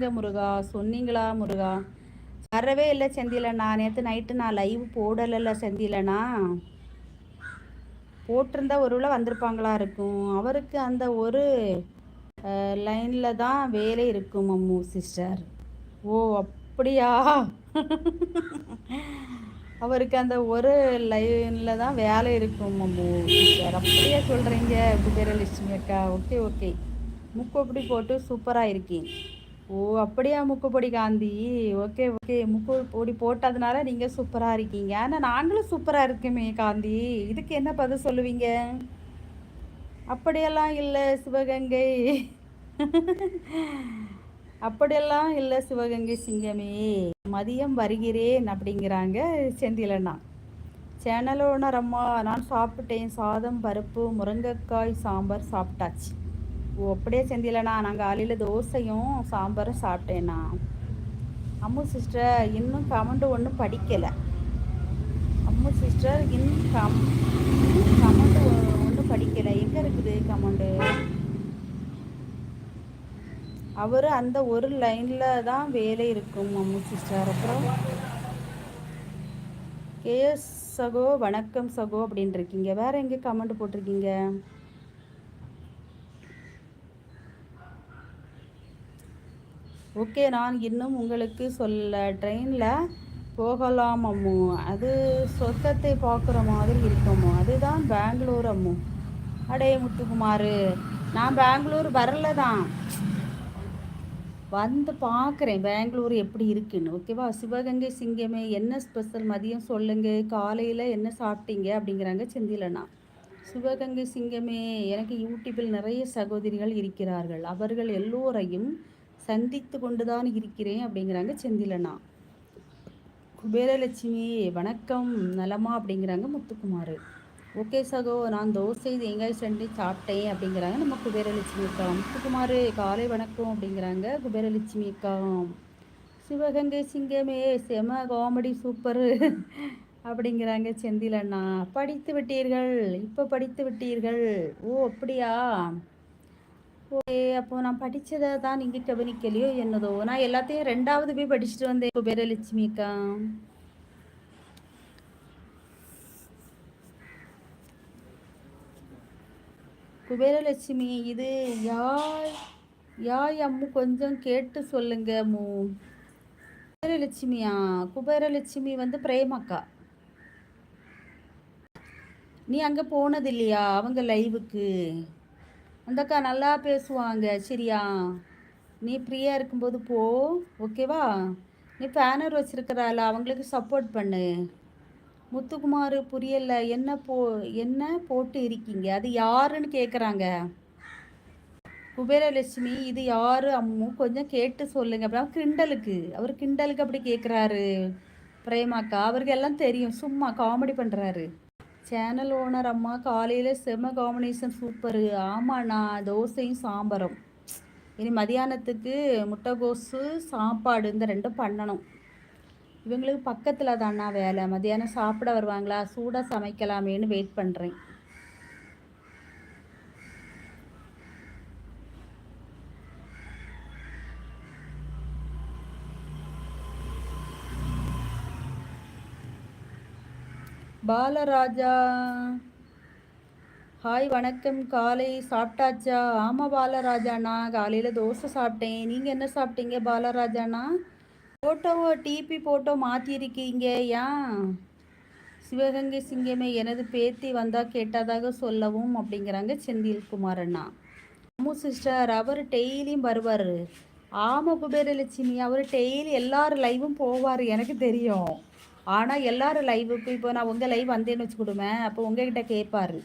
சொல்லுங்க முருகா. சொன்னீங்களா முருகா? வரவே இல்லை செந்திலண்ணா நேற்று நைட்டு நான் லைவ் போடலைல்ல செந்திலண்ணா போட்டிருந்தா ஒருவேளை வந்திருப்பாங்களா இருக்கும். அவருக்கு அந்த ஒரு லைனில் தான் வேலை இருக்கும் அம்மு சிஸ்டர் ஓ அப்படியா? அவருக்கு அந்த ஒரு லைனில் தான் வேலை இருக்கும் அம்மு சிஸ்டர் அப்படியே சொல்கிறீங்க குபேரலட்சுமி அக்கா. Okay okay. முக்கொப்படி போட்டு சூப்பராக இருக்கேன். ஓ அப்படியா முக்குப்பொடி காந்தி? Okay okay. முக்கு பொடி போட்டதுனால நீங்கள் சூப்பராக இருக்கீங்க. ஆனால் நாங்களும் சூப்பராக இருக்குமே காந்தி. இதுக்கு என்ன பதில் சொல்லுவீங்க? அப்படியெல்லாம் இல்லை சிவகங்கை. அப்படியெல்லாம் இல்லை சிவகங்கை சிங்கமே. மதியம் வருகிறேன் அப்படிங்கிறாங்க செந்திலண்ணா சேனல் ஓனர் அம்மா நான் சாப்பிட்டேன். சாதம் பருப்பு முருங்கைக்காய் சாம்பார் சாப்பிட்டாச்சு. ஓ அப்படியே செந்திலண்ணா நான் காலையில் தோசையும் சாம்பாரும் சாப்பிட்டேண்ணா. அம்மு சிஸ்டர் இன்னும் கமெண்ட் ஒன்றும் படிக்கலை. அம்மு சிஸ்டர் இன்னும் கம் கமெண்ட் ஒன்றும் படிக்கலை. எங்கே இருக்குது கமெண்டு அவர் அந்த ஒரு லைனில் தான் வேலை இருக்கும் அம்மு சிஸ்டர் அப்புறம் கேஎஸ் சகோ வணக்கம் சகோ அப்படின்னு இருக்கீங்க. வேறு எங்கே கமெண்ட் போட்டிருக்கீங்க? ஓகே நான் இன்னும் உங்களுக்கு சொல்ல ட்ரெயினில் போகலாம் அம்மு. அது சொர்க்கத்தை பார்க்குற மாதிரி இருக்கமோ அதுதான் பெங்களூர் அம்மு. அடே முத்துக்குமார் நான் பெங்களூர் வரல தான். வந்து பார்க்குறேன் பெங்களூர் எப்படி இருக்குன்னு. ஓகேவா? சிவகங்கை சிங்கமே என்ன ஸ்பெஷல் மதியம் சொல்லுங்க. காலையில் என்ன சாப்பிட்டீங்க அப்படிங்கிறாங்க செந்திலண்ணா சிவகங்கை சிங்கமே எனக்கு யூடியூப்பில் நிறைய சகோதரிகள் இருக்கிறார்கள். அவர்கள் எல்லோரையும் சந்தித்து கொண்டுதான் இருக்கிறேன் அப்படிங்கிறாங்க செந்திலண்ணா குபேரலட்சுமி வணக்கம் நலமா அப்படிங்கிறாங்க முத்துக்குமார். ஓகே சகோ நான் தோசை தேங்காய் சண்டை சாப்பிட்டேன் அப்படிங்கிறாங்க நம்ம குபேரலட்சுமி அக்கா. முத்துக்குமார் காலை வணக்கம் அப்படிங்கிறாங்க குபேரலட்சுமி அக்கா. சிவகங்கை சிங்கமே செம காமெடி சூப்பர் அப்படிங்கிறாங்க செந்திலண்ணா படித்து விட்டீர்கள் இப்போ படித்து விட்டீர்கள். ஓ அப்படியா? ஓகே அப்போ நான் படித்ததை தான் நீங்கள் கவனிக்கலையோ என்னதோ. நான் எல்லாத்தையும் ரெண்டாவது போய் படிச்சுட்டு வந்தேன். குபேரலட்சுமி அக்கா. குபேரலட்சுமி இது யாய் யாய் அம்மு கொஞ்சம் கேட்டு சொல்லுங்க அம்மு. குபேரலட்சுமியா? குபேரலட்சுமி வந்து பிரேமக்கா நீ அங்கே போனது இல்லையா அவங்க லைவுக்கு அந்தக்கா நல்லா பேசுவாங்க. சரியா? நீ ஃப்ரீயாக இருக்கும்போது போ. ஓகேவா நீ பேனர் வச்சுருக்கிறாள்? அவங்களுக்கு சப்போர்ட் பண்ணு. முத்துக்குமார் புரியல. என்ன போ என்ன போட்டு இருக்கீங்க? அது யாருன்னு கேட்குறாங்க குபேரலட்சுமி இது யார்? அம்மு கொஞ்சம் கேட்டு சொல்லுங்க. அப்புறம் கிண்டலுக்கு. அவர் கிண்டலுக்கு அப்படி கேட்குறாரு பிரேமாக்கா அவருக்கு எல்லாம் தெரியும். சும்மா காமெடி பண்ணுறாரு சேனல் ஓனர் அம்மா காலையில் செம காம்பினேஷன் சூப்பரு ஆமாண்ணா தோசையும் சாம்பாரும். இனி மதியானத்துக்கு முட்டைகோசு சாப்பாடு இந்த ரெண்டும் பண்ணணும். இவங்களுக்கு பக்கத்தில் தாண்ணா வேலை. மதியானம் சாப்பிட வருவாங்களா? சூடாக சமைக்கலாமேன்னு வெயிட் பண்ணுறேன் பாலராஜா. ஹாய் வணக்கம். காலை சாப்பிட்டாச்சா? ஆமாம் பாலராஜாண்ணா. காலையில் தோசை சாப்பிட்டேன். நீங்கள் என்ன சாப்பிட்டீங்க பாலராஜாண்ணா? ஃபோட்டோவோ டிபி ஃபோட்டோ மாற்றிருக்கீங்க ஏன்? சிவகங்கை சிங்கமே எனது பேத்தி வந்தால் கேட்டதாக சொல்லவும் அப்படிங்கிறாங்க செந்தில் குமாரண்ணா அம்மு சிஸ்டர் அவர் டெய்லியும் வருவார். ஆமாம் குபேரலட்சுமி. அவர் டெய்லி எல்லார் லைவும் போவார். எனக்கு தெரியும். ஆனால் எல்லாரும் லைவுக்கு இப்போ நான் உங்கள் லைவ் வந்தேன்னு வச்சுக்கிடுவேன் அப்போ உங்ககிட்ட கேட்பாரு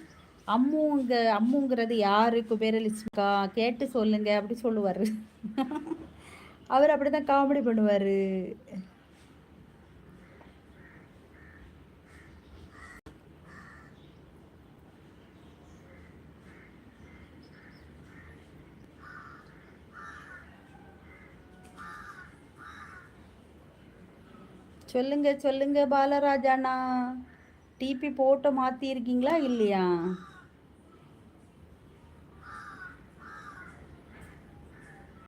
அம்முங்க அம்முங்கிறது யாரு குபேரலிஸ்மிகா கேட்டு சொல்லுங்க அப்படி சொல்லுவார். அவர் அப்படி தான் காமெடி பண்ணுவார். சொல்லுங்க சொல்லுங்க பாலராஜாண்ணா. டிபி போட்டோ மாற்றிருக்கீங்களா இல்லையா?